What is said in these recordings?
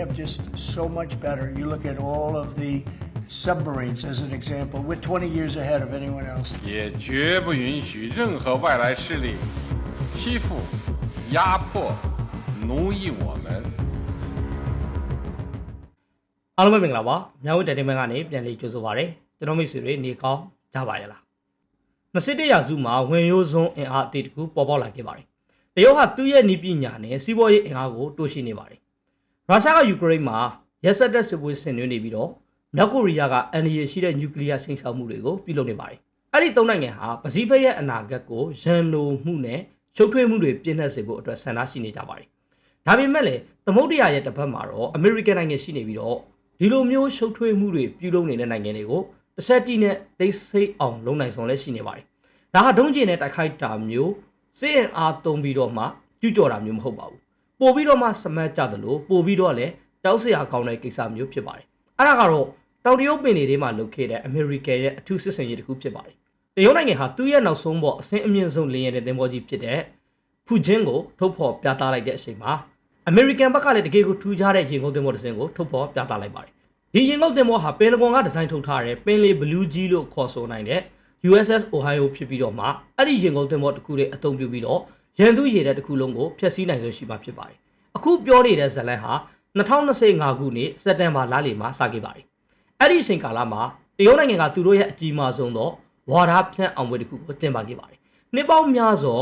have just so much better. You look at all of the submarines as an example. We're 20 years ahead of anyone else. 也绝不允许任何外来势力欺负、压迫、奴役我们。 အားလုံးပဲမင်္ဂလာပါမြောက်ဝတ်တယ်တင်မန်ကနေပြန်လေးကြိုဆိုပါရစေကျွန်တော်မိတ်ဆွေတွေနေကောင်းကြပါရဲ့လား21ရာစုမှာဝင်ရိုးစွန်းအင်အားအသစ်တစ်ခုပေါ်ပေါက်လာခဲ့ပါတယ်တရုတ်ဟာသူ့ရဲ့နီးပညာနဲ့စီးပွားရေးအင်အားကိုတိုးရှိနေပါတယ် ရုရှားကယူကရိန်းမှာရက်စက်တဲ့စစ်ပွဲဆင်နွှဲနေပြီးတော့မြောက်ကိုရီးယားကအန်ဒီရရှိတဲ့နျူကလ িয়ার စိန်ဆောင်မှုတွေကိုပြုလုပ်နေပါတယ်အဲ့ဒီသုံးနိုင်ငံဟာပစိဖိတ်ရဲ့အနာဂတ်ကိုရန်လိုမှုနဲ့ရှုပ်ထွေးမှုတွေပြည့်နှက်စေဖို့အတွက်ဆန္ဒရှိနေကြပါတယ်ဒါပေမဲ့လည်းသမုဒ္ဒရာရဲ့တစ်ဖက်မှာတော့အမေရိကန်နိုင်ငံရှိနေပြီးတော့ဒီလိုမျိုးရှုပ်ထွေးမှုတွေပြုလုပ်နေတဲ့နိုင်ငံတွေကိုတစ်ဆက်တီးနဲ့ဒိတ်ဆိတ်အောင်လုပ်နိုင်ဆုံးလည်းရှိနေပါတယ်။ဒါဟာဒုံးကျင်နဲ့တိုက်ခိုက်တာမျိုးစစ်အင်အားသုံးပြီးတော့မှကျူးကျော်တာမျိုးမဟုတ်ပါဘူး။ ပို့ပြီးတော့မှစမတ်ကြသလိုပို့ပြီးတော့လည်းတောက်စရာကောင်းတဲ့ကိစ္စမျိုးဖြစ်ပါတယ်။အဲ့ဒါကတော့တောင်တရုတ်ပင်တွေထဲမှာလုပ်ခဲ့တဲ့အမေရိကန်ရဲ့အထူးစစ်ဆင်ရေးတစ်ခုဖြစ်ပါတယ်။တရုတ်နိုင်ငံဟာသူ့ရဲ့နောက်ဆုံးပေါ်အဆင့်အမြင့်ဆုံးလင်းရဲတဲ့သင်္ဘောကြီးဖြစ်တဲ့ဖူဂျင်းကိုထုတ်ဖော်ပြသလိုက်တဲ့အချိန်မှာအမေရိကန်ဘက်ကလည်းတကယ်ကိုထူးခြားတဲ့ရေငုံသင်္ဘောတစ်စင်းကိုထုတ်ဖော်ပြသလိုက်ပါတယ်။ဒီရင်ငုတ်တင်မောဟာပင်လဂွန်ကဒီဇိုင်းထုတ်ထားတဲ့ပင်လေဘလူးကြီးလို့ခေါ်ဆိုနိုင်တဲ့ USS Ohio ဖြစ်ပြီးတော့မှအဲ့ဒီရင်ငုတ်တင်မောတစ်ခုလေးအသုံးပြုပြီးတော့ ရန်သူရေတဲ့တစ်ခုလုံးကိုဖျက်ဆီးနိုင်စွမ်းရှိမှာဖြစ်ပါတယ်။အခုပြောနေတဲ့ဇလန်ဟာ2025ခုနှစ်စက်တင်ဘာလလယ်မှာစခဲ့ပါတယ်။အဲ့ဒီအချိန်ကာလမှာတရုတ်နိုင်ငံကသူတို့ရဲ့အကြီးမားဆုံးသောဝါဒဖြန့်အောင်ပွဲတစ်ခုကိုတင်ပါခဲ့ပါတယ်။နှစ်ပေါင်းများစွာ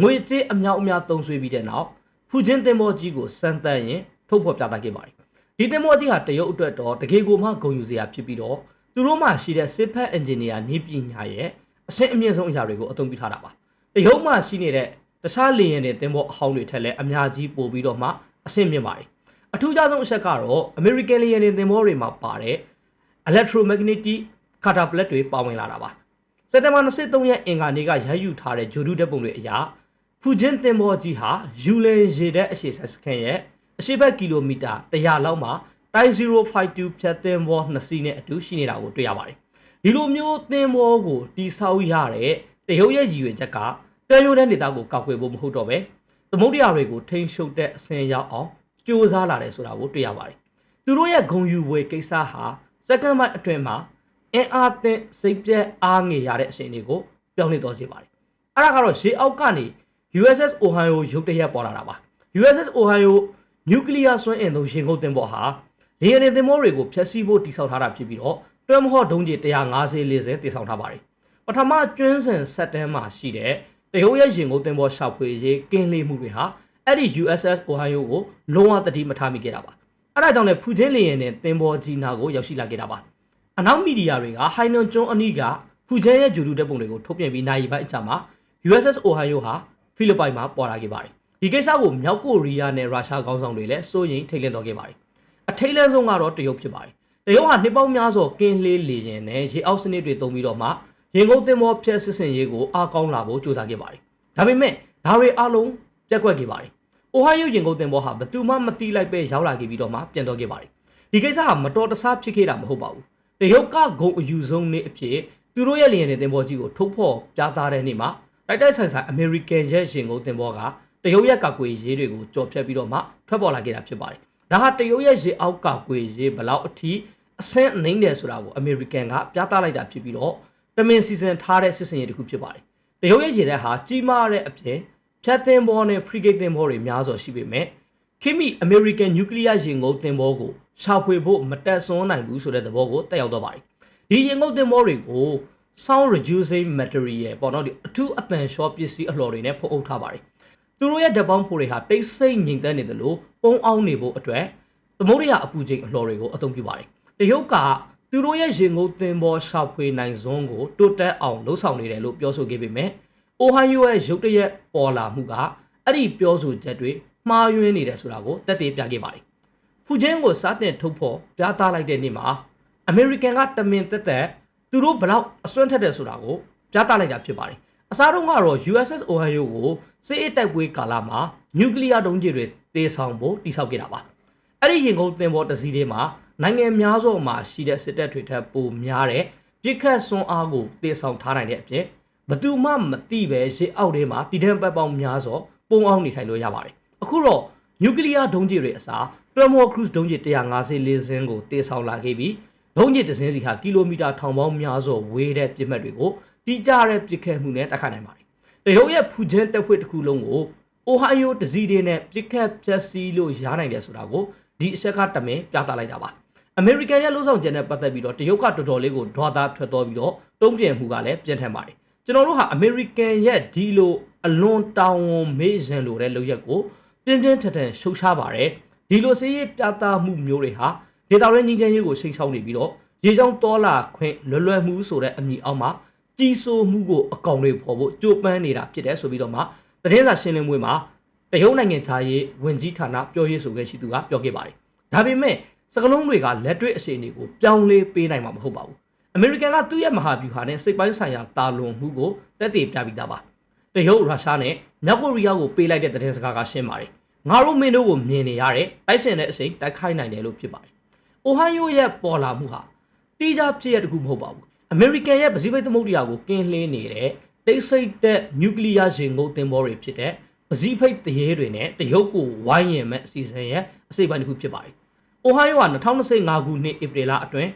ငွေကြေးအမြောက်အများသုံးစွဲပြီးတဲ့နောက်ဖူဂျင်းတင်မောကြီးကိုစမ်းသပ်ရင်ထုတ်ဖော်ပြသခဲ့ပါတယ်။ဒီတင်မောအကြီးဟာတရုတ်အတွက်တော့တကယ်ကိုမှဂုဏ်ယူစရာဖြစ်ပြီးတော့သူတို့မှရှိတဲ့စစ်ဖက်အင်ဂျင်နီယာနည်းပညာရဲ့အဆင့်အမြင့်ဆုံးအရာတွေကိုအသုံးပြုထားတာပါတရုတ်မှရှိနေတဲ့ တခြားလေယာဉ်တွေတင်မောအဟောင်းတွေထက်လည်းအများကြီးပိုပြီးတော့မှအဆင့်မြင့်ပါတယ်အထူးခြားဆုံးအချက်ကတော့ American လေယာဉ်တွေတင်မောတွေမှာပါတဲ့ electromagnetic catapult တွေပါဝင်လာတာပါစက်တင်ဘာ23ရက်အင်္ဂါနေ့ကရိုက်ယူထားတဲ့ဂျိုဒူဓာတ်ပုံတွေအရဖူဂျင်းတင်မောကြီးဟာယူလန်ရေတဲ့အရှိစခန်းရဲ့အရှိဘက်ကီလိုမီတာ100လောက်မှာတိုင်း052ဖြတ်သင်းဘော2စီးနဲ့အတူရှိနေတာကိုတွေ့ရပါတယ်။ဒီလိုမျိုးသင်းဘောကိုတိဆောက်ရတဲ့တရုတ်ရဲ့ရည်ရွယ်ချက်က ကမ်းရိုးတန်းဒေသကိုကောက်ွယ်ဖို့မဟုတ်တော့ပဲသမုဒ္ဒရာတွေကိုထိန်းချုပ်တဲ့အဆင့်ရောက်အောင်စ조사လာတယ်ဆိုတာကိုတွေ့ရပါတယ်။သူတို့ရဲ့ဂုံယူဝေကိစ္စဟာစက္ကန့်ပိုင်းအတွင်းမှာအင်အားသင့်စိတ်ပြက်အားငယ်ရတဲ့အချိန်တွေကိုပြောင်းလဲသွားစေပါတယ်။အဲ့ဒါကတော့ရေအောက်ကနေ USS Ohio ရုတ်တရက်ပေါ်လာတာပါ။ USS Ohio နျူကလ িয়ার စွမ်းအင်သုံးရင်ကုန်တင်ပေါ်ဟာလေယာဉ်တင်သင်္ဘောတွေကိုဖျက်ဆီးဖို့တိစောက်ထားတာဖြစ်ပြီးတော့တွဲမဟော့ဒုံးကျည်150 40တည်ဆောက်ထားပါတယ်။ပထမကျွန်းစင်ဆက်တန်းမှာရှိတဲ့ တရုတ်ရဲ့ရင်ကုန်သင်္ဘောရှာဖွေရေးကင်းလေးမှုတွေဟာအဲ့ဒီ USS Ohio ကိုလုံးဝတတိမထားမိခဲ့တာပါ။အဲ့ဒါကြောင့်လည်းဖူချင်းလေယာဉ်နဲ့သင်္ဘောကြီးနာကိုရောက်ရှိလာခဲ့တာပါ။အနောက်မီဒီယာတွေကဟိုင်နွန်ကျွန်းအနီးကဖူချင်းရဲ့ဂျူဒူတပ်ပုံတွေကိုထုတ်ပြန်ပြီးနိုင်ပိုင်းအကြမှာ USS Ohio ဟာဖိလစ်ပိုင်မှာပေါ်လာခဲ့ပါတယ်။ဒီကိစ္စကိုမြောက်ကိုရီးယားနဲ့ရုရှားခေါင်းဆောင်တွေလည်းစိုးရိမ်ထိတ်လန့်တော့ခဲ့ပါတယ်။အထိတ်လန့်ဆုံးကတော့တရုတ်ဖြစ်ပါတယ်။တရုတ်ဟာနှစ်ပေါင်းများစွာကင်းလေးလေရင်နဲ့ရေအောက်စနစ်တွေတုံးပြီးတော့မှ ရင်ကုန်တင်မောဖျက်စစ်စင်ရေးကိုအားကောင်းလာဖို့ကြိုးစားခဲ့ပါတယ်။ဒါပေမဲ့ဒါတွေအလုံးပြက်ကွက်ခဲ့ပါတယ်။ Ohio ရင်ကုန်တင်မောဟာဘသူမှမတိလိုက်ပဲရောက်လာခဲ့ပြီးတော့မှပြန်တော့ခဲ့ပါတယ်။ဒီကိစ္စဟာမတော်တဆဖြစ်ခဲ့တာမဟုတ်ပါဘူး။တရုတ်ကဂုံအယူဆုံးနေ့အဖြစ်သူတို့ရဲ့လေယာဉ်တွေတင်ပေါ်ကြီးကိုထုတ်ဖော်ပြသတဲ့နေ့မှာတိုက်တိုက်ဆိုင်ဆိုင် American ရဲ့ရင်ကုန်တင်ပေါ်ကတရုတ်ရဲ့ကာကွယ်ရေးတွေကိုကြော်ဖြတ်ပြီးတော့မှထွက်ပေါ်လာခဲ့တာဖြစ်ပါတယ်။ဒါဟာတရုတ်ရဲ့ရေအောက်ကာကွယ်ရေးဘလောက်အထိအဆင့်နှိမ့်တယ်ဆိုတာကို American ကပြသလိုက်တာဖြစ်ပြီးတော့ တမင်စီစဉ်ထားတဲ့စစ်စင်ရေးတစ်ခုဖြစ်ပါတယ်။တရုတ်ရဲ့ရေတပ်ဟာကြီးမားတဲ့အပြင်ဖြတ်သင်းဘောနဲ့ frigate သင်းဘောတွေများစွာရှိပေမဲ့ခိမိ American Nuclear ရင်ကုန်သင်းဘောကိုရှာဖွေဖို့မတက်ဆွန်းနိုင်ဘူးဆိုတဲ့သဘောကိုတက်ရောက်တော့ပါတယ်။ဒီရင်ကုန်သင်းဘောတွေကို sound reducing material ပေါ့နော်ဒီအထူးအတန်လျှောပစ္စည်းအလှော်တွေနဲ့ဖုံးအုပ်ထားပါတယ်။သူတို့ရဲ့ဓာတ်ပေါင်းဖိုတွေဟာတိတ်ဆိတ်ငြိမ်သက်နေတယ်လို့ပုံအောင်နေဖို့အတွက်သမုဒ္ဒရာအပူချိန်အလှော်တွေကိုအသုံးပြုပါတယ်။တရုတ်က သူတို့ရဲ့ရင်ကုန်သင်္ဘောရှာဖွေနိုင်စွမ်းကိုတိုးတက်အောင်လှုံ့ဆော်နေတယ်လို့ပြောဆိုခဲ့ပေမဲ့အိုဟိုင်ယိုရဲ့ရုတ်တရက်ပေါ်လာမှုကအဲ့ဒီပြောဆိုချက်တွေမှားယွင်းနေတယ်ဆိုတာကိုတက်သေးပြခဲ့ပါတယ်။ဖူဂျင်းကိုစားတင်ထုတ်ဖို့ပြသလိုက်တဲ့နေ့မှာအမေရိကန်ကတမင်တက်တက်သူတို့ဘလောက်အစွမ်းထက်တယ်ဆိုတာကိုပြသလိုက်တာဖြစ်ပါတယ်။အစားတုန်းကတော့ USS Ohio ကိုစစ်အစ်တိုက်ပွဲကာလမှာနျူကလ িয়ার ဒုံးကျည်တွေတေဆောင်ဖို့တိစောက်ခဲ့တာပါ။အဲ့ဒီရင်ကုန်သင်္ဘောတစ်စီးထဲမှာ နိုင်ငံများစွာမှာရှိတဲ့စစ်တပ်တွေထက်ပိုများတဲ့ပြစ်ခတ်စွန်းအားကိုတေဆောင်ထားနိုင်တဲ့အပြင်ဘသူမှမသိပဲရှေ့အောက်ထဲမှာတည်တံ့ပတ်ပေါင်းများစွာပုံအောင်နေထိုင်လို့ရပါတယ်။အခုတော့နျူကလ িয়ার ဒုံးကျည်တွေအစား Tremor Cruise ဒုံးကျည်150လေးစင်းကိုတေဆောင်လာခဲ့ပြီးဒုံးကျည်တစ်စင်းစီဟာကီလိုမီတာထောင်ပေါင်းများစွာဝေးတဲ့ပြစ်မှတ်တွေကိုတိကျတဲ့ပြစ်ခတ်မှုနဲ့တိုက်ခိုက်နိုင်ပါတယ်။တရုတ်ရဲ့ဖူဂျန်တပ်ဖွဲ့တစ်ခုလုံးကိုအိုဟိုင်ယိုတစီတွေနဲ့ပြစ်ခတ်ပျက်စီးလို့ရနိုင်တယ်ဆိုတာကိုဒီအချက်ကတမင်ပြသလိုက်တာပါ။ အမေရိကန်ရဲ့လှုပ်ဆောင်ချက်နဲ့ပတ်သက်ပြီးတော့တရုတ်ကတော်တော်လေးကိုဒေါသထွက်တော်ပြီးတော့တုံ့ပြန်မှုကလည်းပြင်းထန်ပါတယ်ကျွန်တော်တို့ဟာအမေရိကန်ရဲ့ဒီလိုအလွန်တောင်းဝန်မေ့ရန်လိုတဲ့လုပ်ရက်ကိုပြင်းပြင်းထန်ထန်ရှုတ်ချပါတယ်ဒီလိုစည်းရေးပြသမှုမျိုးတွေဟာဒေတာရင်းငင်းချမ်းရေးကိုချိန်ချောင်းနေပြီးတော့ရေချောင်းတော်လာခွင့်လွယ်လွယ်မှုဆိုတဲ့အမည်အောက်မှာကြီးစိုးမှုကိုအကောင်တွေပေါ်ဖို့ကြိုးပမ်းနေတာဖြစ်တယ်ဆိုပြီးတော့မှသတင်းစာရှင်းလင်းပွဲမှာတရုတ်နိုင်ငံခြားရေးဝန်ကြီးဌာနပြောရေးဆိုခဲ့ရှိသူကပြောခဲ့ပါတယ်ဒါပေမဲ့ စကလုံးတွေကလက်တွေ့အခြေအနေကိုပြောင်းလဲပေးနိုင်မှာမဟုတ်ပါဘူး။အမေရိကန်ကသူ့ရဲ့မဟာဗျူဟာနဲ့စိတ်ပိုင်းဆိုင်ရာတာလွန်မှုကိုတက်တည်ပြပြီးသားပါ။တရုတ်ရုရှားနဲ့မြောက်ကိုရီးယားကိုပေးလိုက်တဲ့သတင်းစကားကရှင်းပါတယ်။ငါတို့မင်းတို့ကိုမြင်နေရတယ်။တိုက်ရှင်တဲ့အချိန်တိုက်ခိုက်နိုင်တယ်လို့ဖြစ်ပါတယ်။အိုဟိုင်ယိုရဲ့ပေါ်လာမှုဟာတိကျဖြစ်ရတခုမဟုတ်ပါဘူး။အမေရိကန်ရဲ့ပစိဖိတ်သမုဒ္ဒရာကိုကင်းလှင်းနေတဲ့တိတ်ဆိတ်တဲ့နျူကလ িয়ার ရင်ကုန်သင်္ဘောတွေဖြစ်တဲ့ပစိဖိတ်တရေတွေနဲ့တရုတ်ကိုဝိုင်းရင်မဲ့အစီအစဉ်ရဲ့အစိပ်ပိုင်းတစ်ခုဖြစ်ပါတယ်။ အိုဟိုင်ယိုက2025ခုနှစ်ဧပြီလအတွင်း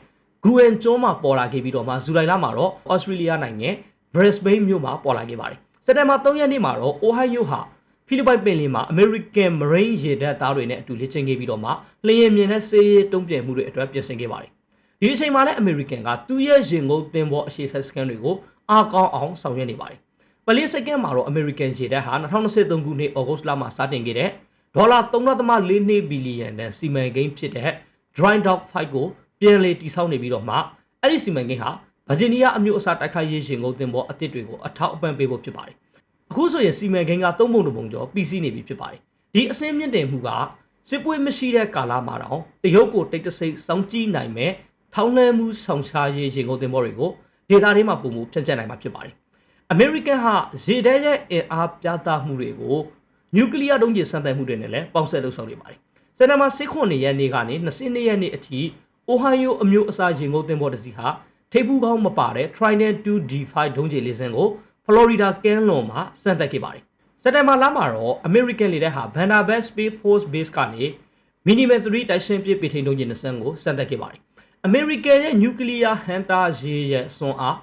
ဂူအန်ကျွန်းမှာပေါ်လာခဲ့ပြီးတော့မှဇူလိုင်လမှာတော့ဩစတြေးလျနိုင်ငံဘရစ်ဘိန်းမြို့မှာပေါ်လာခဲ့ပါတယ်။စက်တင်ဘာ3ရက်နေ့မှာတော့အိုဟိုင်ယိုဟာဖိလစ်ပိုင်ပင်လယ်မှာ American Marine ရေတပ်သားတွေနဲ့အတူလေ့ကျင့်ခဲ့ပြီးတော့မှလျင်မြင်တဲ့စေးရေးတုံ့ပြန်မှုတွေအတွက်ပြင်ဆင်ခဲ့ပါတယ်။ဒီအချိန်မှာလည်း American ကသူ့ရဲ့ရင်ကုန်သင်္ဘောအရှိဆက်စကန်တွေကိုအားကောင်းအောင်ဆောင်ရွက်နေပါတယ်။ပလီစကန်မှာတော့ American ရေတပ်ဟာ2023ခုနှစ်ဩဂုတ်လမှာစတင်ခဲ့တဲ့ ဒေါ်လာ3.42ဘီလီယံတန်စီမံကိန်းဖြစ်တဲ့ Dry Dog Fight ကိုပြန်လည်တည်ဆောက်နေပြီးတော့မှအဲ့ဒီစီမံကိန်းဟာဗာဂျီးနီးယားအမျိုးအစားတိုက်ခိုက်ရေးရှင်ကုန်တင်ပေါ်အသစ်တွေကိုအထောက်အပံ့ပေးဖို့ဖြစ်ပါတယ်။အခုဆိုရင်စီမံကိန်းကသုံးပုံတစ်ပုံကျော်ပြီးစီးနေပြီဖြစ်ပါတယ်။ဒီအစင်းမြင့်တင်မှုကစစ်ပွဲမရှိတဲ့ကာလမှာတော့တရုတ်ကိုတိတ်တဆိတ်စောင့်ကြည့်နိုင်မဲ့ထောင်းလှမ်းမှုဆောင်ရှားရေးရှင်ကုန်တင်ပေါ်တွေကိုဒေတာထဲမှာပုံမှုဖြန့်ကျက်နိုင်မှာဖြစ်ပါတယ်။ American ဟာရေတဲရဲ့အင်အားပြသမှုတွေကို နျူကလ িয়ার ဒုံးကျည်စမ်းသပ်မှုတွေနဲ့လည်းပေါင်းစပ်လှုပ်ဆောင်နေပါတယ်။စက်တဘာ16ရက်နေ့ကနေ22ရက်နေ့အထိအိုဟိုင်ယိုအမျိုးအစားရင်ကုန်သင်္ဘောတစ်စီးဟာထိပ်ဖူးကောင်းမပါတဲ့ Trident 2D5 ဒုံးကျည်လေးစင်းကို Florida ကမ်းလွန်မှာစမ်းသပ်ခဲ့ပါတယ်။စက်တဘာလမှာတော့ American လေတပ်ဟာ Vandenberg Space Force Base ကနေ Miniman 3တိုက်ရှင်ပစ်ပစ်ထိန်ဒုံးကျည်နှစ်စင်းကိုစမ်းသပ်ခဲ့ပါတယ်။ American ရဲ့ Nuclear Hunter ရေရဲ့စွမ်းအား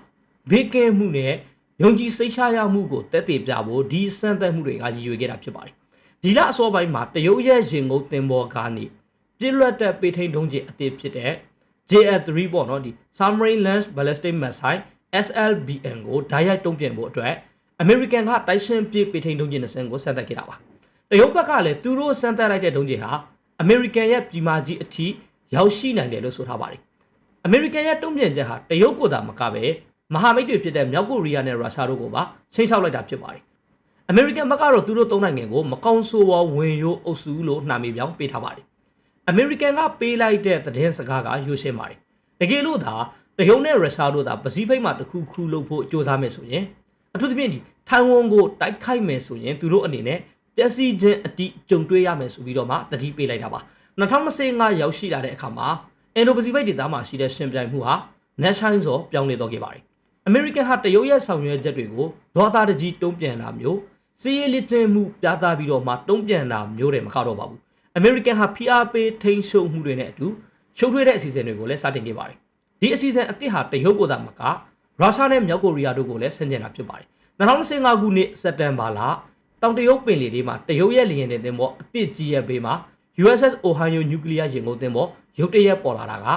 ဘေးကင်းမှုနဲ့ ယုံကြည်စိတ်ချရမှုကိုတက်တည်ပြဖို့ဒီစမ်းသပ်မှုတွေကရည်ရွယ်ခဲ့တာဖြစ်ပါတယ်။ဒီလအစောပိုင်းမှာတရုတ်ရဲ့ရင်ကုန်သင်္ဘောကနေပြစ်လွတ်တဲ့ပေထိန်ဒုံးကျည်အသစ်ဖြစ်တဲ့ JL3 ပေါ့နော်ဒီ Submarine Launch Ballistic Missile SLBM ကိုဓာတ်ရိုက်တုံ့ပြန်ဖို့အတွက် American ကတိုက်ရှင်ပစ်ပေထိန်ဒုံးကျည်နှစ်စင်းကိုစမ်းသပ်ခဲ့တာပါ။တရုတ်ဘက်ကလည်းသူတို့စမ်းသပ်လိုက်တဲ့ဒုံးကျည်ဟာ American ရဲ့ပြည်မာကြီးအထိရောက်ရှိနိုင်တယ်လို့ဆိုထားပါတယ်။ American ရဲ့တုံ့ပြန်ချက်ဟာတရုတ်ကိုသာမကပဲ မဟာမိတ်တွေဖြစ်တဲ့မြောက်ကိုရီးယားနဲ့ရုရှားတို့ကိုပါချိန်ချောက်လိုက်တာဖြစ်ပါတယ်။ American ဘက်ကတော့သူတို့သုံးနိုင်ငံကိုမကောင်းဆိုးဝါးဝင်ရိုးအုပ်စုလို့နှာမေပြောင်းပေးထားပါတယ်။ American ကပေးလိုက်တဲ့သတင်းစကားကရိုးရှင်းပါတယ်။တကယ်လို့သာတရုတ်နဲ့ရုရှားတို့သာပစိဖိတ်မှာတစ်ခုခုလုပ်ဖို့ကြိုးစားမယ်ဆိုရင်အထူးသဖြင့်ဒီထိုင်ဝမ်ကိုတိုက်ခိုက်မယ်ဆိုရင်သူတို့အနေနဲ့ပျက်စီးခြင်းအတိကြုံတွေ့ရမယ်ဆိုပြီးတော့မှတတိပေးလိုက်တာပါ2025ရောက်ရှိလာတဲ့အခါမှာအင်ဒိုပစိဖိတ်ဒေသမှာရှိတဲ့ရှင်ပြိုင်မှုဟာ net shine ဆိုပြောင်းလဲတော့ခဲ့ပါတယ်။ American ဟာတရုတ်ရဲ့ဆောင်ရွက်ချက်တွေကိုဒေါသတကြီးတုံ့ပြန်တာမျိုးစီးရီးလက်ကျင်းမှုပြသပြီးတော့မှတုံ့ပြန်တာမျိုးတွေမကတော့ပါဘူး။ American ဟာ PRP ထိန်းချုပ်မှုတွေနဲ့အတူရှုပ်ထွေးတဲ့အစီအစဉ်တွေကိုလည်းစတင်ခဲ့ပါတယ်။ဒီအစီအစဉ်အသစ်ဟာတရုတ်ကိုသာမကရုရှားနဲ့မြောက်ကိုရီးယားတို့ကိုလည်းဆင်ကျင်တာဖြစ်ပါတယ်။2015ခုနှစ်စက်တင်ဘာလတောင်တရုတ်ပင်လယ်ထဲမှာတရုတ်ရဲ့လေယာဉ်တင်သင်္ဘောအသစ်ကြီးရဲ့ဘေးမှာ USS Ohio Nuclear ရင်ကုန်သင်္ဘောရုတ်တရက်ပေါ်လာတာက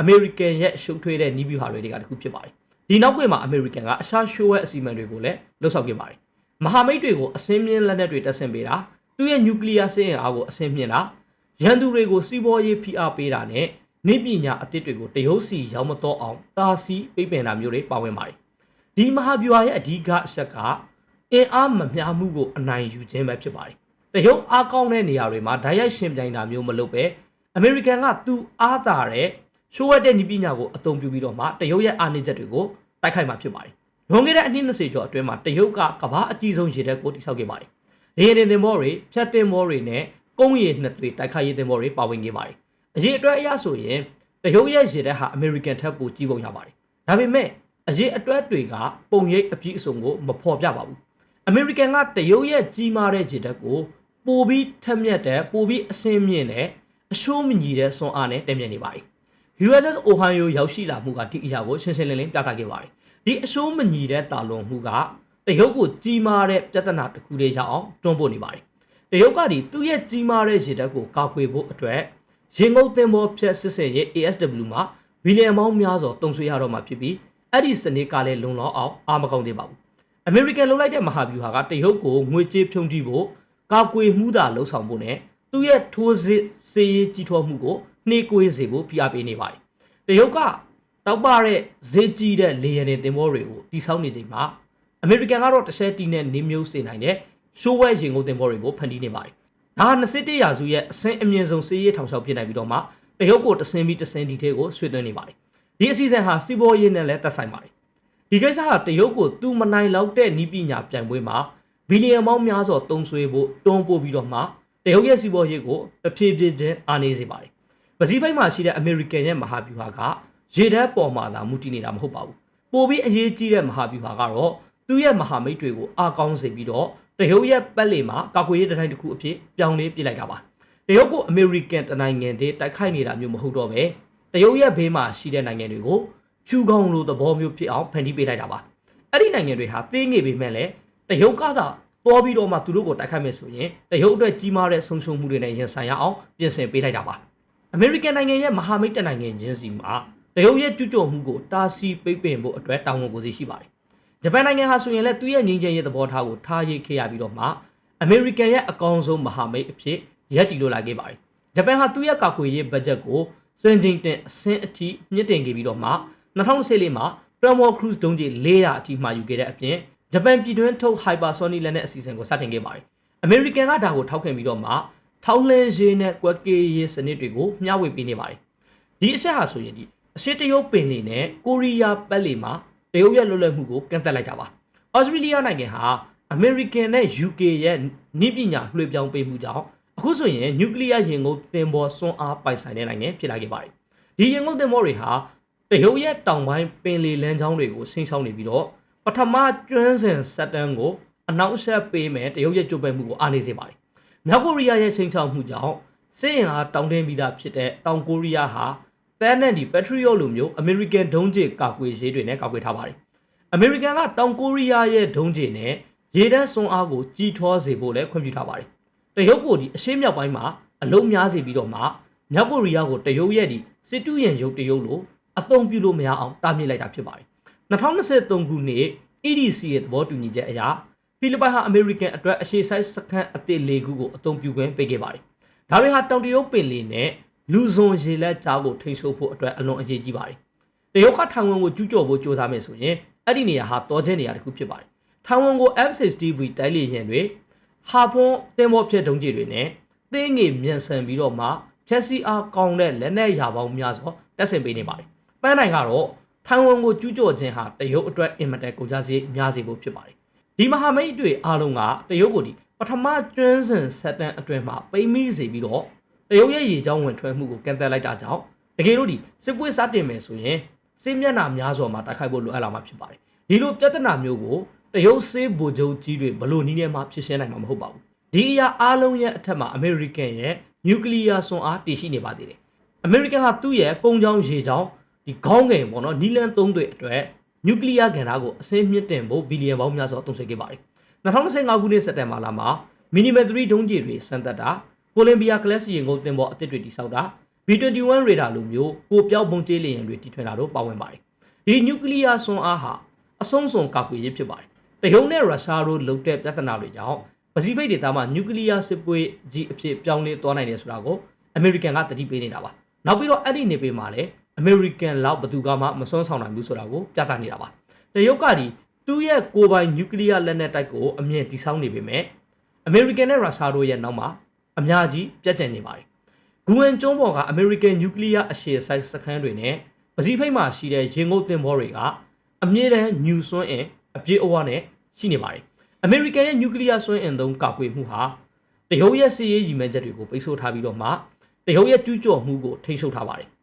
အမေရိကန်ရဲ့ရှုပ်ထွေးတဲ့နီးဗျူဟာတွေကတခုဖြစ်ပါတယ်။ ဒီနောက်ကွယ်မှာအမေရိကန်ကအရှာရှိုးရဲ့အစီအမံတွေကိုလည်းလှုပ်ဆောင်ခဲ့ပါတယ်။မဟာမိတ်တွေကိုအစင်းမြင့်လက်နက်တွေတက်ဆင်ပေးတာသူ့ရဲ့နျူကလ িয়ার စစ်အင်အားကိုအစင်းမြင့်တာရန်သူတွေကိုစီးပွားရေးဖိအားပေးတာနဲ့နေပညာအသစ်တွေကိုတရုတ်စီရောက်မတော့အောင်တာစီပိတ်ပင်တာမျိုးတွေပါဝင်ပါတယ်။ဒီမဟာဗျူဟာရဲ့အဓိကအချက်ကအင်အားမမျှမှုကိုအနိုင်ယူခြင်းပဲဖြစ်ပါတယ်။တရုတ်အားကောင်းတဲ့နေရာတွေမှာဓာတ်ရိုက်ရှင်ပြိုင်တာမျိုးမလုပ်ပဲအမေရိကန်ကသူအားတာတဲ့ ရှိုးဝက်တဲ့ဤပညာကိုအသုံးပြုပြီးတော့မှတရုတ်ရဲ့အားနည်းချက်တွေကိုတိုက်ခိုက်မှာဖြစ်ပါတယ်။လွန်ခဲ့တဲ့အနှစ်20ကျော်အတွင်းမှာတရုတ်ကကမ္ဘာအကြီးဆုံးရေတပ်ကိုတိစောက်ခဲ့ပါတယ်။ရေရင်တင်မောတွေဖြတ်တင်မောတွေနဲ့ကုန်းရည်နှစ်တွေတိုက်ခိုက်ရေးတင်မောတွေပါဝင်ခဲ့ပါတယ်။အရေးအတွက်အရဆိုရင်တရုတ်ရဲ့ရေတပ်ဟာအမေရိကန်ထက်ပိုကြီးပုံရပါတယ်။ဒါပေမဲ့အရေးအတွက်တွေကပုံရိပ်အပြည့်အစုံကိုမဖော်ပြပါဘူး။အမေရိကန်ကတရုတ်ရဲ့ကြီးမားတဲ့ခြေတက်ကိုပိုပြီးထက်မြက်တဲ့ပိုပြီးအဆင်းမြင့်တဲ့အရှိုးမညီတဲ့စွမ်းအားနဲ့တည်မြဲနေပါတယ် USS Ohio ရောက်ရှိလာမှုကဒီအရာကိုရှင်းရှင်းလင်းလင်းပြသခဲ့ပါတယ်ဒီအရှိုးမညီတဲ့တာလွန်မှုကတရုတ်ကိုကြီးမားတဲ့ပြဿနာတစ်ခုလေးရောက်အောင်တွန်းပို့နေပါတယ်တရုတ်ကဒီသူ့ရဲ့ကြီးမားတဲ့ရေတပ်ကိုကာကွယ်ဖို့အတွက်ရင်ငုတ်သင်္ဘောဖြတ်စစ်စင်ရဲ့ ASW မှာဘီလီယံပေါင်းများစွာတုံ့ဆွေးရတော့မှာဖြစ်ပြီးအဲ့ဒီစနစ်ကလည်းလုံလောက်အောင်အာမကောင်းသေးပါဘူးအမေရိကန်လှုပ်လိုက်တဲ့မဟာဗျူဟာကတရုတ်ကိုငွေကြေးဖြုံးတိဖို့ကာကွယ်မှုသာလှုံ့ဆော်ဖို့နဲ့သူ့ရဲ့ထိုးစစ်စေးရေးကြီးထွားမှုကို နှေးကွေးစေဖို့ဖိအားပေးနေပါတယ်။တရုတ်ကတောက်ပတဲ့ဈေးကြီးတဲ့လေယာဉ်တွေတင်ဘောတွေကိုတိစောက်နေချိန်မှာအမေရိကန်ကတော့တစ်ချက်တီးနဲ့နေမျိုးစေနိုင်တဲ့ရှိုးဝဲရင်ကုန်တင်ဘောတွေကိုဖန်တီးနေပါတယ်။ဒါဟာ21ရာစုရဲ့အဆင့်အမြင့်ဆုံးစေးရေးထောင်ချောက်ဖြစ်နိုင်ပြီးတော့မှတရုတ်ကိုတဆင်းပြီးတဆင်းဒီထဲကိုဆွေးသွင်းနေပါတယ်။ဒီအစီအစဉ်ဟာစီးပွားရေးနဲ့လည်းသက်ဆိုင်ပါတယ်။ဒီကိစ္စကတရုတ်ကိုသူမနိုင်လောက်တဲ့နီးပညာပြိုင်ပွဲမှာဘီလီယံပေါင်းများစွာတုံးဆွေးဖို့တွန်းပို့ပြီးတော့မှတရုတ်ရဲ့စီးပွားရေးကိုတဖြည်းဖြည်းချင်းအားနေစေပါတယ်။ ပစိဖိတ်မှာရှိတဲ့အမေရိကန်ရဲ့မဟာဗျူဟာကရေတပ်ပေါ်မှာသာမူတည်နေတာမဟုတ်ပါဘူး။ပိုပြီးအရေးကြီးတဲ့မဟာဗျူဟာကတော့သူ့ရဲ့မဟာမိတ်တွေကိုအားကောင်းစေပြီးတော့တရုတ်ရဲ့ပတ်လည်မှာကာကွယ်ရေးတတိုင်းတစ်ခုအဖြစ်ပြောင်းလဲပြစ်လိုက်တာပါ။တရုတ်ကိုအမေရိကန်တနိုင်ငံတည်းတိုက်ခိုက်နေတာမျိုးမဟုတ်တော့ပဲတရုတ်ရဲ့ဘေးမှာရှိတဲ့နိုင်ငံတွေကိုဖြူကောင်းလိုသဘောမျိုးဖြစ်အောင်ဖန်တီးပေးလိုက်တာပါအဲ့ဒီနိုင်ငံတွေဟာသေးငယ်ပေမဲ့လည်းတရုတ်ကသာပေါ်ပြီးတော့မှသူတို့ကိုတိုက်ခိုက်မယ်ဆိုရင်တရုတ်အတွက်ကြီးမားတဲ့ဆုံးရှုံးမှုတွေနဲ့ရင်ဆိုင်ရအောင်ပြင်ဆင်ပေးလိုက်တာပါ အမေရိကန်နိုင်ငံရဲ့မဟာမိတ်တနိုင်ငံချင်းစီမှာတရုတ်ရဲ့ကျူးကျော်မှုကိုတားဆီးပိတ်ပင်ဖို့အတွက်တာဝန်ကိုစီရှိပါတယ်ဂျပန်နိုင်ငံဟာဆိုရင်လည်းသူ့ရဲ့ငြိမ်းချမ်းရေးသဘောထားကိုထားရခဲ့ရပြီးတော့မှအမေရိကန်ရဲ့အကောင်းဆုံးမဟာမိတ်အဖြစ်ရပ်တည်လို့လာခဲ့ပါတယ်ဂျပန်ဟာသူ့ရဲ့ကာကွယ်ရေးဘတ်ဂျက်ကိုစင်ဂျင်တင်အဆင့်အထိမြင့်တင်ခဲ့ပြီးတော့မှ2014မှာ Primo Cruise ဒုံးကျည်400အထိမှာယူခဲ့တဲ့အပြင်ဂျပန်ပြည်တွင်းထုတ် Hypersonic လက်နက်အစီအစဉ်ကိုစတင်ခဲ့ပါတယ်။ American ကဒါကိုထောက်ခံပြီးတော့မှ ထောက်လှမ်းရေးနဲ့ကွက်ကေးရေးစနစ်တွေကိုမျှဝေပေးနေပါတယ်။ဒီအချက်ဟာဆိုရင်ဒီအရှိတရုတ်ပင်လယ်နဲ့ကိုရီးယားပတ်လည်မှာတရုတ်ရဲ့လွတ်လပ်မှုကိုကန့်သက်လိုက်တာပါ။ Australia နိုင်ငံဟာ American နဲ့ UK ရဲ့နည်းပညာလွှဲပြောင်းပေးမှုကြောင့်အခုဆိုရင်နျူကလ িয়ার ရင်ကုန်တင်ပေါ်စွမ်းအားပိုင်ဆိုင်တဲ့နိုင်ငံဖြစ်လာခဲ့ပါတယ်။ဒီရင်ကုန်တင်ပေါ်တွေဟာတရုတ်ရဲ့တောင်ပိုင်းပင်လယ်လမ်းကြောင်းတွေကိုဆင်းချောင်းနေပြီးတော့ပထမကျွန်းစဉ်ဆက်တန်းကိုအနောက်ဆက်ပေးမယ်တရုတ်ရဲ့ကြိုးပမ်းမှုကိုအားနေစေပါတယ်။ မြောက်ကိုရီးယားရဲ့ချိန်ချောက်မှုကြောင့်စစ်ရင်အားတောင်းတင်းပြီးသားဖြစ်တဲ့တောင်ကိုရီးယားဟာပန်းနဲ့ဒီပက်ထရီယိုလိုမျိုးအမေရိကန်ဒုံးကျည်ကာကွယ်ရေးတွေနဲ့ကာကွယ်ထားပါတယ်။အမေရိကန်ကတောင်ကိုရီးယားရဲ့ဒုံးကျည်နဲ့ရေတပ်စွမ်းအားကိုကြီးထွားစေဖို့လည်းခွင့်ပြုထားပါတယ်။တရုတ်ကိုဒီအရှေ့မြောက်ပိုင်းမှာအလုံးများစေပြီးတော့မှမြောက်ကိုရီးယားကိုတရုတ်ရဲ့ဒီစစ်တူရင်ရုပ်တရုတ်လိုအသုံးပြုလို့မရအောင်တားမြစ်လိုက်တာဖြစ်ပါတယ်။2023ခုနှစ် EDC ရဲ့သဘောတူညီချက်အရ ဖိလစ်ပိုင်ဟာအမေရိကန်အတွက်အရှေ့ဆိုင်စခန်းအသစ်၄ခုကိုအသုံးပြုခွင့်ပေးခဲ့ပါတယ်။ဒါတွေဟာတောင်တရုတ်ပင်လယ်နဲ့လူဇွန်ရေလက်ကြားကိုထိန်းချုပ်ဖို့အတွက်အလွန်အရေးကြီးပါတယ်။တရုတ်ကထိုင်ဝမ်ကိုကျူးကျော်ဖို့ကြိုးစားမယ်ဆိုရင်အဲ့ဒီနေရာဟာတောချင်းနေရာတစ်ခုဖြစ်ပါတယ်။ထိုင်ဝမ်ကို F-60V တိုက်လေယာဉ်တွေဟာဖွန်တင်မော့ဖြတ်ဒုံးကျည်တွေနဲ့သင်းငယ်မြန်ဆန်ပြီးတော့မှဖြက်စီအားကောင်းတဲ့လက်နက်ရာပေါင်းများစွာတက်ဆင်ပေးနေပါတယ်။ပန်းနိုင်ကတော့ထိုင်ဝမ်ကိုကျူးကျော်ခြင်းဟာတရုတ်အတွက်အင်မတန်ကုန်ကျစရိတ်များစေဖို့ဖြစ်ပါတယ်။ ဒီမဟာမိတ်တွေအားလုံးကတရုတ်ကိုဒီပထမကျွန်းစဉ်ဆက်တန်းအတွင်းမှာပိမိစေပြီးတော့တရုတ်ရဲ့ရေချောင်းဝင်ထွက်မှုကိုကန့်သတ်လိုက်တာကြောင့်တကယ်လို့ဒီစစ်ပွဲစတင်မယ်ဆိုရင်စစ်မျက်နှာများစွာမှာတိုက်ခိုက်ဖို့လိုအပ်လာမှာဖြစ်ပါတယ်။ဒီလိုပြဿနာမျိုးကိုတရုတ်စစ်ဗိုလ်ချုပ်ကြီးတွေဘလို့နည်းနဲ့မှဖြစ်ရှင်းနိုင်မှာမဟုတ်ပါဘူး။ဒီအရာအားလုံးရဲ့အထက်မှာအမေရိကန်ရဲ့နျူကလ িয়ার စွမ်းအားတည်ရှိနေပါသေးတယ်။အမေရိကန်ဟာသူ့ရဲ့ကုန်းချောင်းရေချောင်းဒီခေါင်းငယ်ပေါ့နော်နီလန်သုံးတွေအတွက် နျူကလ িয়ার ကဏ္ဍကိုအစင်းမြင့်တင်ဖို့ဘီလီယံပေါင်းများစွာသုံးစွဲခဲ့ပါတယ်။2025ခုနှစ်စက်တင်ဘာလမှာမီနီမီ3ဒုံးကျည်တွေစမ်းသပ်တာကိုလံဘီယာကလပ်စီရင်ကုန်တင်ပေါ်အသစ်တွေတိစောက်တာ B21 ရေဒါလိုမျိုးကိုပြောက်ပုံကျဲလေယာဉ်တွေတီထွင်တာတို့ပါဝင်ပါတယ်။ဒီနျူကလ িয়ার စွမ်းအားဟာအဆုံးစွန်ကာကွယ်ရေးဖြစ်ပါတယ်။တရုတ်နဲ့ရုရှားတို့လုပ်တဲ့ပြဿနာတွေကြောင့်ပစိဖိတ်ဒေသမှာနျူကလ িয়ার စစ်ပွဲကြီးအဖြစ်ပြောင်းလဲသွားနိုင်တယ်ဆိုတာကိုအမေရိကန်ကတတိပေးနေတာပါ။နောက်ပြီးတော့အဲ့ဒီနေပေမှာလည်း အမေရိကန်လောက်ဘသူကမှမစွမ်းဆောင်နိုင်ဘူးဆိုတာကိုပြသနေတာပါ။တရုတ်ကဒီသူ့ရဲ့ကိုယ်ပိုင်နျူကလ িয়ার လက်နက်တိုက်ကိုအမြင့်တိစောင်းနေပေမဲ့အမေရိကန်နဲ့ရုရှားတို့ရဲ့နောက်မှာအများကြီးပြတ်တက်နေပါတယ်။ဂူဝမ်ကျွန်းပေါ်ကအမေရိကန်နျူကလ িয়ার အရှေ့ဆိုင်စခန်းတွေနဲ့ပစိဖိတ်မှာရှိတဲ့ရေငုပ်တင်ဘောတွေကအမြင့်တန်းညူစွန်းအင်အပြည့်အဝနဲ့ရှိနေပါတယ်။အမေရိကန်ရဲ့နျူကလ িয়ার စွမ်းအင်သုံးကာကွယ်မှုဟာတရုတ်ရဲ့စစ်ရေးရည်မှန်းချက်တွေကိုပိတ်ဆို့ထားပြီးတော့မှတရုတ်ရဲ့ကျူးကျော်မှုကိုထိန်းချုပ်ထားပါတယ်။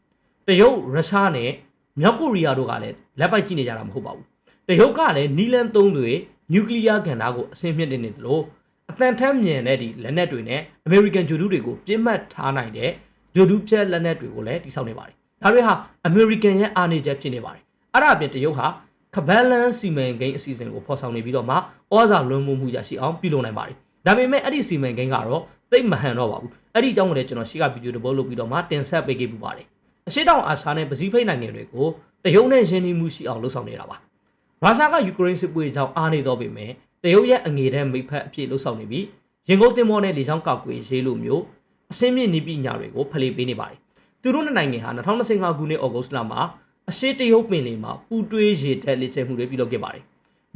တရုတ်ရုရှားနဲ့မြောက်ကိုရီးယားတို့ကလည်းလက်ပိုက်ကြည့်နေကြတာမဟုတ်ပါဘူး။တရုတ်ကလည်းနီလန်သုံးတွေနျူကလ িয়ার ကဏ္ဍကိုအဆင့်မြင့်တင်နေတယ်လို့အတန်ထမ်းမြန်တဲ့ဒီလက်နက်တွေနဲ့အမေရိကန်ဂျူဒူတွေကိုပြစ်မှတ်ထားနိုင်တဲ့ဂျိုဒူးဖြက်လက်နက်တွေကိုလည်းတိစောက်နေပါတယ်ဒါတွေဟာအမေရိကန်ရဲ့အာဏာချက်ဖြစ်နေပါတယ်အဲ့ဒါအပြင်တရုတ်ဟာကဘလန်စီမံကိန်းအစီအစဉ်ကိုဖော်ဆောင်နေပြီးတော့မှဩဇာလွှမ်းမိုးမှုရရှိအောင်ပြုလုပ်နိုင်ပါတယ်ဒါပေမဲ့အဲ့ဒီစီမံကိန်းကတော့သိပ်မဟန်တော့ပါဘူးအဲ့ဒီအကြောင်းကိုလည်းကျွန်တော်ရှေ့ကဗီဒီယိုတစ်ပုဒ်လုပ်ပြီးတော့မှတင်ဆက်ပေးခဲ့ပူပါတယ် အရှိတောင်အာရှနဲ့ပစိဖိတ်နိုင်ငံတွေကိုတရုတ်နဲ့ယင်းနှီးမှုရှိအောင်လှုပ်ဆောင်နေတာပါရုရှားကယူကရိန်းစစ်ပွဲကြောင့်အားနေတော့ပေမဲ့တရုတ်ရဲ့အငေတဲ့မိဖက်အဖြစ်လှုပ်ဆောင်နေပြီးရင်ကုန်တင်မောနဲ့လေကြောင်းကောက်ကွေရေးလိုမျိုးအစင်းမြင့်နေပညာတွေကိုဖလှယ်ပေးနေပါတယ်သူတို့နှစ်နိုင်ငံဟာ2025ခုနှစ်ဩဂုတ်လမှာအရှိတရုတ်ပင်လယ်မှာပူတွေးရေတက်လက်ကျမှုတွေပြုလုပ်ခဲ့ပါတယ်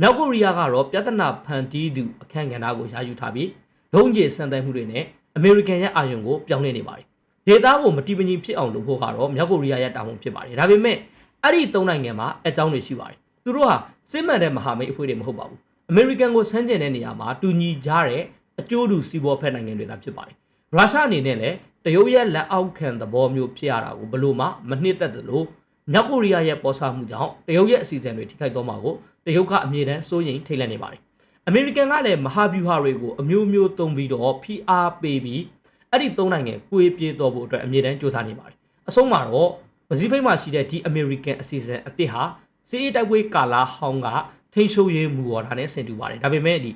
မြောက်ကိုရီးယားကတော့ပြဿနာဖန်တီးသူအခန့်ကဏ္ဍကိုရယူထားပြီးဒုံးကျည်စံတိုက်မှုတွေနဲ့အမေရိကန်ရဲ့အာရုံကိုပြောင်းလဲနေပါတယ် ဒေတာကိုမတီးမငြိမ်ဖြစ်အောင်လုပ်ဖို့ကတော့မြောက်ကိုရီးယားရဲ့တာဝန်ဖြစ်ပါတယ်ဒါပေမဲ့အဲ့ဒီသုံးနိုင်ငံမှာအကြောင်းတွေရှိပါတယ်သူတို့ဟာစစ်မှန်တဲ့မဟာမိတ်အဖွဲ့တွေမဟုတ်ပါဘူးအမေရိကန်ကိုဆန်းကျင်တဲ့နေရာမှာတူညီကြတဲ့အကျိုးတူစီးပွားဖက်နိုင်ငံတွေသာဖြစ်ပါတယ်ရုရှားအနေနဲ့လည်းတရုတ်ရဲ့လက်အောက်ခံသဘောမျိုးဖြစ်ရတာကိုဘလို့မှမနှစ်သက်တယ်လို့မြောက်ကိုရီးယားရဲ့ပေါ်ဆမှုကြောင့်တရုတ်ရဲ့အစီအစဉ်တွေထိခိုက်သွားမှာကိုတရုတ်ကအမြဲတမ်းစိုးရိမ်ထိတ်လန့်နေပါတယ်အမေရိကန်ကလည်းမဟာဗျူဟာတွေကိုအမျိုးမျိုးသုံးပြီးတော့ဖိအားပေးပြီး အဲ့ဒီသုံးနိုင်ငံကိုေးပြေးတော်ဖို့အတွက်အမြဲတမ်းစ조사နေပါတယ်အဆုံးမှာတော့ပစိဖိတ်မှာရှိတဲ့ဒီအမေရိကန်အစီအစဉ်အသစ်ဟာစီးအေးတိုက်ပွဲကာလာဟောင်းကထိန်းချုပ်ရေးမူဝါဒနဲ့ဆင်တူပါတယ်ဒါပေမဲ့ဒီ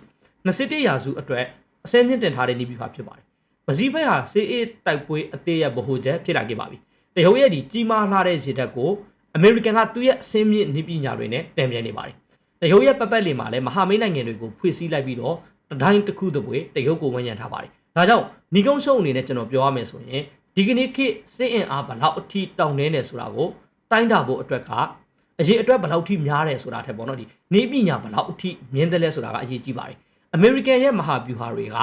21ရာစုအတွက်အစင်းမြင့်တင်ထားတဲ့နေပြည်တော်ဖြစ်ပါတယ်ပစိဖိတ်ဟာစီးအေးတိုက်ပွဲအသစ်ရဲ့ဗဟိုချက်ဖြစ်လာခဲ့ပါပြီတရုတ်ရဲ့ဒီကြီးမားလာတဲ့ရေတပ်ကိုအမေရိကန်ကသူ့ရဲ့အစင်းမြင့်နေပညာတွေနဲ့တံပြန်နေပါတယ်တရုတ်ရဲ့ပတ်ပတ်လည်မှာလည်းမဟာမိတ်နိုင်ငံတွေကိုဖွေစည်းလိုက်ပြီးတော့တတိုင်းတစ်ခုတစ်ပွဲတရုတ်ကိုဝန်ရံထားပါတယ် ဒါကြောင့်ညီကုန်းရှုံအနေနဲ့ကျွန်တော်ပြောရမယ်ဆိုရင်ဒီကနေ့ခေတ်စစ်အင်အားဘလောက်အထိတောင်းနေတယ်ဆိုတာကိုတိုင်းတာဖို့အတွက်ကအရေးအတွက်ဘလောက်ထိများတယ်ဆိုတာထက်ပေါ့နော်ဒီနေပညာဘလောက်အထိမြင့်တယ်လဲဆိုတာကအရေးကြီးပါတယ်အမေရိကန်ရဲ့မဟာဗျူဟာတွေက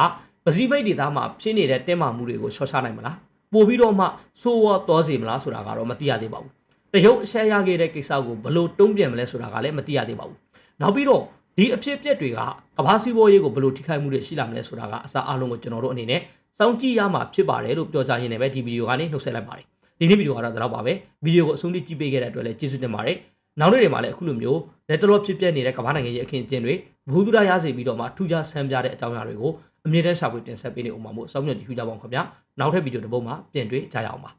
ပစိဖိတ်ဒေသမှာဖြစ်နေတဲ့တင်းမာမှုတွေကိုရှော့ချနိုင်မလားပို့ပြီးတော့မှဆိုးဝါးသွားစေမလားဆိုတာကတော့မသိရသေးပါဘူးတရုတ်အဆက်ရခဲ့တဲ့ကိစ္စကိုဘလို့တုံးပြန်မလဲဆိုတာကလည်းမသိရသေးပါဘူးနောက်ပြီးတော့ ဒီအဖြစ်အပျက်တွေကကမ္ဘာစီးပွားရေးကိုဘလို့ထိခိုက်မှုတွေရှိလာမလဲဆိုတာကအစားအလုံးကိုကျွန်တော်တို့အနေနဲ့စောင့်ကြည့်ရမှာဖြစ်ပါတယ်လို့ပြောကြရင်းနဲ့ပဲဒီဗီဒီယိုကနေနှုတ်ဆက်လိုက်ပါတယ်ဒီနေ့ဗီဒီယိုကတော့ဒါတော့ပါပဲဗီဒီယိုကိုအဆုံးထိကြည့်ပေးခဲ့တဲ့အတွက်လည်းကျေးဇူးတင်ပါတယ်နောက်နေ့တွေမှာလည်းအခုလိုမျိုးလက်တလောဖြစ်ပျက်နေတဲ့ကမ္ဘာနိုင်ငံရဲ့အခင်းအကျင်းတွေဘ ഹു ဒရရစေပြီးတော့မှထူးခြားဆန်းပြတဲ့အကြောင်းအရာတွေကိုအမြဲတမ်းရှာဖွေတင်ဆက်ပေးနေအောင်ပါမို့စောင့်မျှော်ကြည့်ကြပါအောင်ခင်ဗျာနောက်ထပ်ဗီဒီယိုတစ်ပုဒ်မှာပြန်တွေ့ကြရအောင်ပါ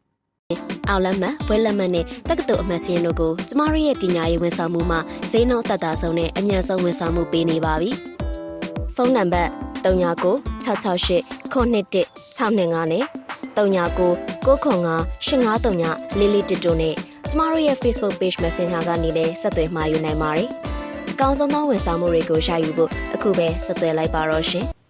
အောင်လက်မှတ်ဘွဲလက်မှတ်နဲ့တက္ကသိုလ်အမှတ်စရင်းတို့ကိုကျမတို့ရဲ့ပညာရေးဝန်ဆောင်မှုမှာဈေးနှုန်းသက်သာဆုံးနဲ့အမြန်ဆုံးဝန်ဆောင်မှုပေးနေပါပြီ။ဖုန်းနံပါတ်399668 921 625နဲ့39 995 853လေးလေးတစ်တို့နဲ့ကျမတို့ရဲ့ Facebook Page Messenger ကနေလည်းဆက်သွယ်မှာယူနိုင်ပါတယ်။အကောင်းဆုံးသောဝန်ဆောင်မှုတွေကိုရှာယူဖို့အခုပဲဆက်သွယ်လိုက်ပါတော့ရှင်။